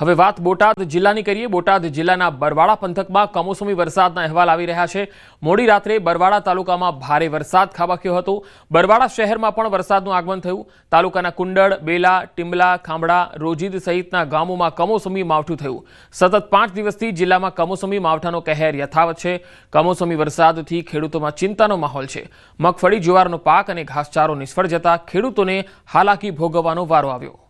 હવે વાત બોટાદ જિલ્લાની કરીએ. બોટાદ જિલ્લાના બરવાડા પંથકમાં કમોસમી વરસાદના અહેવાલ આવી રહ્યા છે. મોડી રાત્રે બરવાડા તાલુકામાં ભારે વરસાદ ખાબક્યો હતો. બરવાડા શહેરમાં પણ વરસાદનું આગમન થયું. તાલુકાના કુંડળ, બેલા ટીમ્બલા ખાંભડા રોજીદ સહિતના ગામોમાં કમોસમી માવઠું થયું. સતત પાંચ દિવસથી જિલ્લામાં કમોસમી માવઠાનો કહેર યથાવત છે. કમોસમી વરસાદથી ખેડૂતોમાં ચિંતાનો માહોલ છે. મગફળી, જુવારનો પાક અને ઘાસચારો નિષ્ફળ જતા ખેડૂતોને હાલાકી ભોગવવાનો વારો આવ્યો.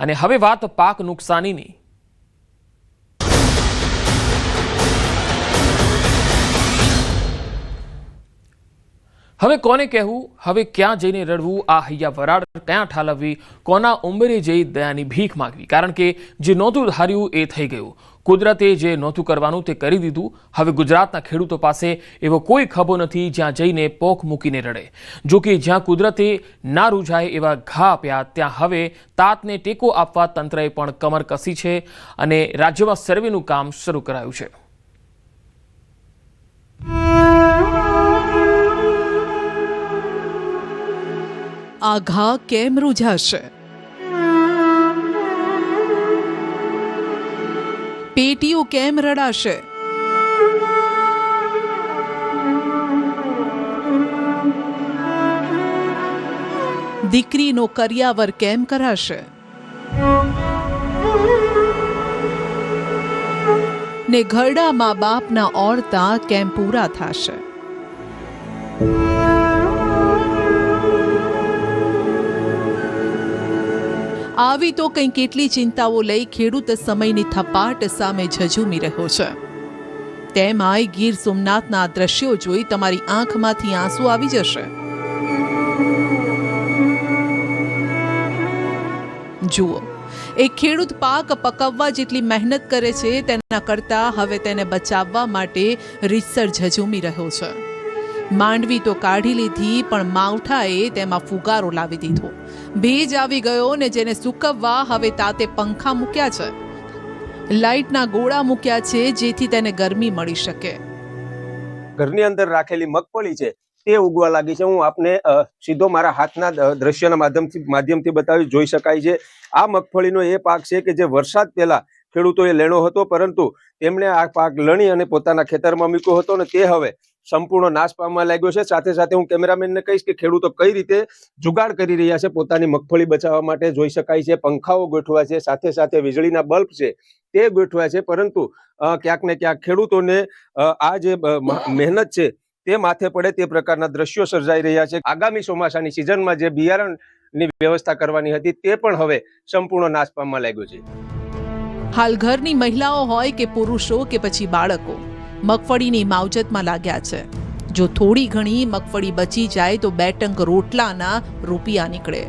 અને હવે વાત પાક નુકસાનીની. હવે કોને કહેવું? હવે ક્યાં જઈને રડવું? આ હૈયા વરાળ ક્યાં ઠાલવવી? કોના ઉંમરે જઈ દયાની ભીખ માંગવી? કારણ કે જે નહોતું ધાર્યું એ થઈ ગયું. કુદરતે જે નહોતું કરવાનું તે કરી દીધું. હવે ગુજરાતના ખેડૂતો પાસે એવો કોઈ ખભો નથી જ્યાં જઈને પોખ મૂકીને રડે. જો કે જ્યાં કુદરતે ના રૂઝાય એવા ઘા આપ્યા, ત્યાં હવે તાતને ટેકો આપવા તંત્રએ પણ કમર કસી છે અને રાજ્યમાં સર્વેનું કામ શરૂ કરાયું છે. આ ઘા કેમ રૂઝાશે? પેટીઓ કેમ રડાશે? દીકરીનો કર્યાવર કેમ કરાશે? ને ઘરડામાં બાપના ઓળતા કેમ પૂરા થશે? આવી તો કંઈ કેટલી ચિંતાઓ લઈ ખેડૂત સમયની થપાટ સામે ઝઝૂમી રહ્યો છે. તેમાંય ગીર સોમનાથના દ્રશ્યો જોઈ તમારી આંખમાંથી આંસુ આવી જશે. જુઓ, એક ખેડૂત પાક પકવવા જેટલી મહેનત કરે છે તેના કરતા હવે તેને બચાવવા માટે રીતસર ઝઝૂમી રહ્યો છે. માંડવી તો કાઢી લીધી, પણ માવઠાએ તેમાં ફુગારો લાવી દીધો. ભેજ આવી ગયો ને જેને સૂકવવા હવે તાતે પંખા મૂક્યા છે. લાઇટના ગોળા મૂક્યા છે જેથી તેને ગરમી મળી શકે. ઘરની અંદર રાખેલી મગફળી છે, તે ઉગવા લાગી છે. હું આપને સીધો મારા હાથના દ્રશ્યના માધ્યમથી માધ્યમથી બતાવી જોઈ શકાય છે, આ મગફળીનો એ પાક છે કે જે વરસાદ પહેલા ખેડૂતોએ લેણો હતો, પરંતુ તેમણે આ પાક લણી અને પોતાના ખેતરમાં મૂક્યો હતો અને તે હવે સંપૂર્ણ નાશ પામવા લાગ્યો છે. સાથે સાથે હું કેમેરામેનને કહીશ કે ખેડૂતો કઈ રીતે જુગાડ કરી રહ્યા છે પોતાની મગફળી બચાવવા માટે જોઈ શકાય છે. પંખાઓ ગોઠવા છે. સાથે સાથે વીજળીના બલ્બ છે તે ગોઠવા છે. પરંતુ ક્યાંક ને ક્યાંક ખેડૂતોને આ જે મહેનત છે તે માથે પડે તે પ્રકારના દ્રશ્યો સર્જાઈ રહ્યા છે. આગામી ચોમાસાની સિઝનમાં જે બિયારણની વ્યવસ્થા કરવાની હતી તે પણ હવે સંપૂર્ણ નાશ પામવા લાગ્યો છે. હાલ ઘરની મહિલાઓ હોય કે પુરુષો કે પછી બાળકો મગફળીની માવજતમાં લાગ્યા છે. જો થોડી ઘણી મગફળી બચી જાય તો બે ટંક રોટલાના રૂપિયા નીકળે.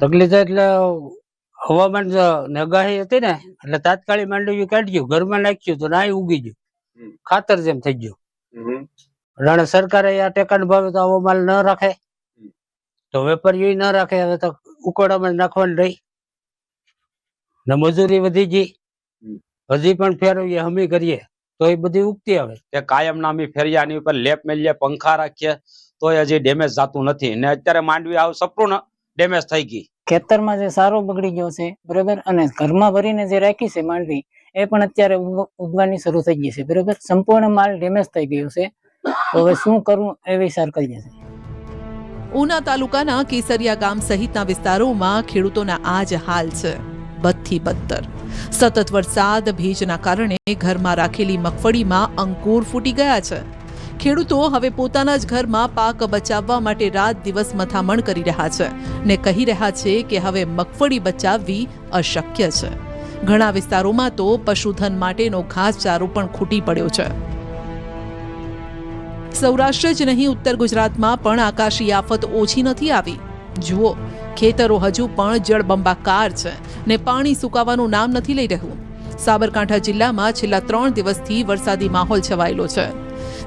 તકલીફ એટલે હવામાન નગાહી હતી ને એટલે તાત્કાલિક માંડવી કાઢ્યું ઘરમાં નાખ્યું તો નાય ઉગી ગયું. ખાતર જેમ થઈ ગયું. રાણે સરકારે આ ટેકાના ભાવે તો આવો માલ ન રાખે. તો વેપારીઓ ન રાખે હવે તો ઉકોડામાં નાખવાની રહી. ને મજૂરી વધી ગઈ. હજી પણ ફેરવીએ હમી કરીએ. તો એ બધી ઉગતી આવે. કે કાયમ નામી ફેરિયાની ઉપર લેપ મેલીએ પંખા રાખીએ તો હજી ડેમેજ જાતું નથી. ને અત્યારે માંડવી આવ સંપૂર્ણ ડેમેજ થઈ ગઈ. ખેતરમાં જે સારો બગડી ગયો છે બરોબર? અને ઘરમાં ભરીને જે રાખી છે માંડવી એ પણ અત્યારે ઉગવાની શરૂ થઈ ગઈ છે બરોબર? સંપૂર્ણ માલ ડેમેજ થઈ ગયો છે. તો હવે શું કરવું એ વિચાર કરીએ છીએ ઉના તાલુકાના કેસરિયા ગામ સહિતના વિસ્તારોમાં ખેડૂતોના આ જ હાલ છે. બદથી બદતર સતત વરસાદ ભેજના કારણે ઘરમાં રાખેલી મગફળીમાં અંકુર ફૂટી ગયા છે. ખેડૂતો હવે પોતાના જ ઘરમાં પાક બચાવવા માટે રાત દિવસ મથામણ કરી રહ્યા છે ને કહી રહ્યા છે કે હવે મગફળી બચાવવી અશક્ય છે. ઘણા વિસ્તારોમાં તો પશુધન માટેનો ઘાસચારો પણ ખૂટી પડ્યો છે. સૌરાષ્ટ્ર જ નહીં, ઉત્તર ગુજરાતમાં પણ આકાશી આફત ઓછી નથી આવી. જુઓ ખેતરો હજુ પણ જળબંબાકાર છે ને પાણી સુકાવાનું નામ નથી લઈ રહ્યું. સાબરકાંઠા જિલ્લામાં છેલ્લા ત્રણ દિવસથી વરસાદી માહોલ છવાયેલો છે.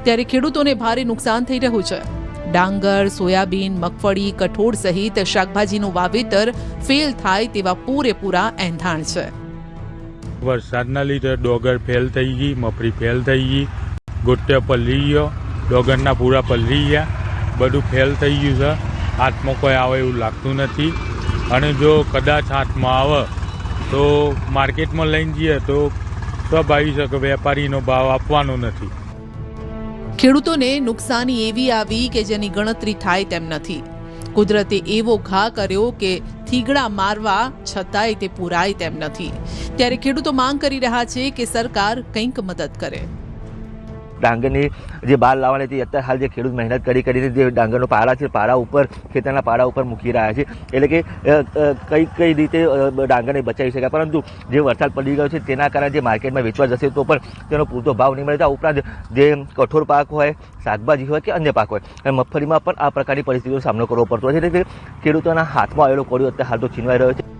ત્યારે ખેડૂતોને ભારે નુકસાન થઈ રહ્યું છે. ડાંગર, સોયાબીન, મગફળી, કઠોળ સહિત શાકભાજીનું વાવેતર ફેલ થાય તેવા પૂરેપૂરા એંધાણ છે. વરસાદના લીધે ડોગર ફેલ થઈ ગઈ, મફરી ફેલ થઈ ગઈ. ગોટ્યા પલરી ગયો, ડોગરના પૂરા પલરી ગયા. બધું ફેલ થઈ ગયું છે. હાથમાં કોઈ આવે એવું લાગતું નથી. અને જો કદાચ હાથમાં આવે, તો માર્કેટમાં લઈને જઈએ તો સ્વાભાવિક છે કે વેપારીનો ભાવ આપવાનો નથી. ખેડૂતોને નુકસાની એવી આવી કે જેની ગણતરી થાય તેમ નથી. કુદરતે એવો ઘા કર્યો કે થીગડા મારવા છતાંય તે પૂરાય તેમ નથી. ત્યારે ખેડૂતો માંગ કરી રહ્યા છે કે સરકાર કંઈક મદદ કરે. ડાંગરની જે બહાર લાવવાની હતી, અત્યારે હાલ જે ખેડૂત મહેનત કરી કરીને જે ડાંગરનો પાડા છે પાડા ઉપર, ખેતરના પાડા ઉપર મૂકી રહ્યા છે. એટલે કે કઈ કઈ રીતે ડાંગરને બચાવી શકાય? પરંતુ જે વરસાદ પડી ગયો છે, તેના કારણે જે માર્કેટમાં વેચવા જશે, તો પણ તેનો પૂરતો ભાવ નહીં મળે. આ ઉપરાંત જે કઠોર પાક હોય, શાકભાજી હોય કે અન્ય પાક હોય અને મગફળીમાં પણ આ પ્રકારની પરિસ્થિતિનો સામનો કરવો પડતો હોય છે. એટલે ખેડૂતોના હાથમાં આવેલો કોળિયો અત્યારે હાલ તો છીનવાઈ રહ્યો છે.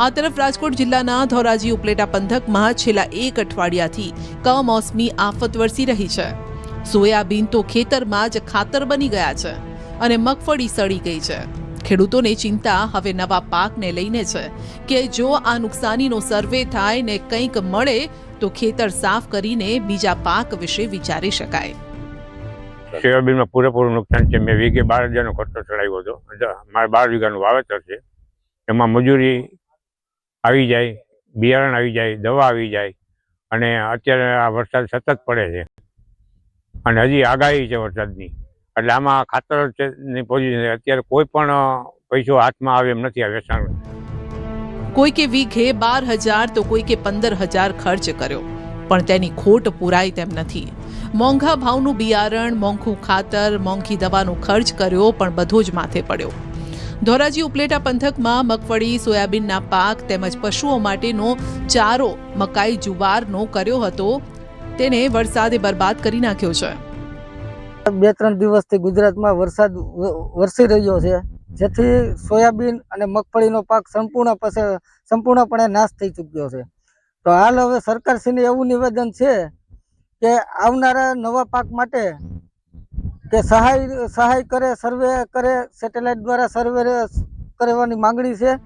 આ તરફ રાજકોટ જિલ્લાના ધોરાજી ઉપલેટા પંથકમાં છેલ્લા એક અઠવાડિયાથી કમોસમી આફત વરસી રહી છે. સોયાબીન તો ખેતરમાં જ ખાતર બની ગયા છે અને મગફળી સડી ગઈ છે. ખેડૂતોને ચિંતા હવે નવા પાકને લઈને છે કે જો આ નુકસાનીનો સર્વે થાય ને કંઈક મળે તો ખેતર સાફ કરીને બીજા પાક વિશે વિચારી શકાય. સોયાબીનમાં પૂરેપૂરું નુકસાન છે. મેં વીઘે બાર હજારનો ખર્ચો ચડાવ્યો હતો. મારે બાર વીઘાનું વાવેતર છે. એમાં મજૂરી આવી જાય, બિયારણ આવી જાય, દવા આવી જાય અને અત્યારે આ વરસાદ સતત પડે છે. અને હજી આગાહી છે વરસાદની. એટલે આમાં ખાતરની પોઝિશન અત્યારે કોઈ પણ પૈસો હાથમાં આવે એમ નથી આ વેચાણ. કોઈ કે વીઘે બાર હજાર તો કોઈ કે પંદર હજાર ખર્ચ કર્યો. પણ તેની ખોટ પુરાય તેમ નથી. મોંઘા ભાવનું બિયારણ, મોંઘું ખાતર, મોંઘી દવાનો ખર્ચ કર્યો પણ બધો જ માથે પડ્યો. ધોરાજી ઉપલેટા પંથકમાં મગફળી, સોયાબીનના પાક તેમજ પશુઓ માટેનો ચારો મકાઈ જુવારનો કર્યો હતો. તેને વરસાદે બરબાદ કરી નાખ્યો છે. બે ત્રણ દિવસથી ગુજરાતમાં વરસાદ વરસી રહ્યો છે. જેથી સોયાબીન અને મગફળીનો પાક સંપૂર્ણ સંપૂર્ણપણે નાશ થઈ ચૂક્યો છે. તો હાલ હવે સરકારશ્રીને એવું નિવેદન છે કે આવનારા નવા પાક માટે કે સહાય સહાય કરે સર્વે કરે સેટેલાઇટ દ્વારા સર્વે કરવાની માંગણી છે?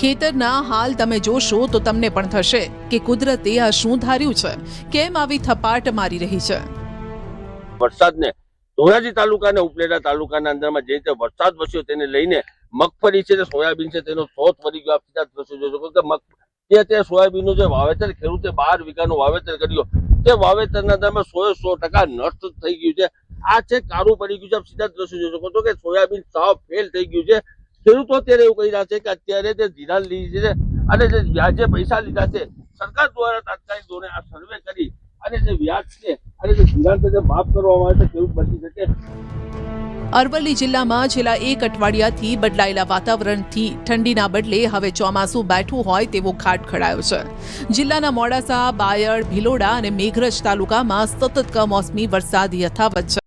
ખેતરના હાલ તમે જોશો તો તમને પણ થશે કે કુદરતે આ શું ધાર્યું છે? કેમ આવી થપાટ મારી રહી છે? વરસાદને ધોરાજી તાલુકા ને ઉપલેટા તાલુકાના અંદરમાં જે રીતે વરસાદ વસ્યો તેને લઈને મગફળી છે સોયાબીન છે તેનો શોધ વળી ગયો. આપ સીધા દ્રશ્યો જોઈ શકો કે મગ તે તે સોયાબીનનું જે વાવેતર ખેડૂતે બાર વીઘાનું વાવેતર કર્યું. તે વાવેતરના અંદરમાં સો સો ટકા નષ્ટ થઈ ગયું છે. આ છે કારું પડી ગયું છે. સીધા દ્રશ્યો જોઈ શકો છો કે સોયાબીન સાવ ફેલ થઈ ગયું છે. ખેડૂતો અત્યારે એવું કહી રહ્યા છે કે અત્યારે જે ધિરાણ લીધી છે અને જે વ્યાજે પૈસા લીધા છે, સરકાર દ્વારા તાત્કાલિક ધોરણે આ સર્વે કરી અને જે વ્યાજ છે અને જે ધિરાણ છે માફ કરવામાં આવે છે, ખેડૂત બચી શકે. અરવલ્લી જિલ્લામાં છેલ્લા એક અઠવાડિયાથી બદલાયેલા વાતાવરણથી ઠંડીના બદલે હવે ચોમાસું બેઠું હોય તેવો ખાટ ખડાયો છે. જિલ્લાના મોડાસા, બાયડ, ભિલોડા અને મેઘરજ તાલુકામાં સતત કમોસમી વરસાદ યથાવત છે.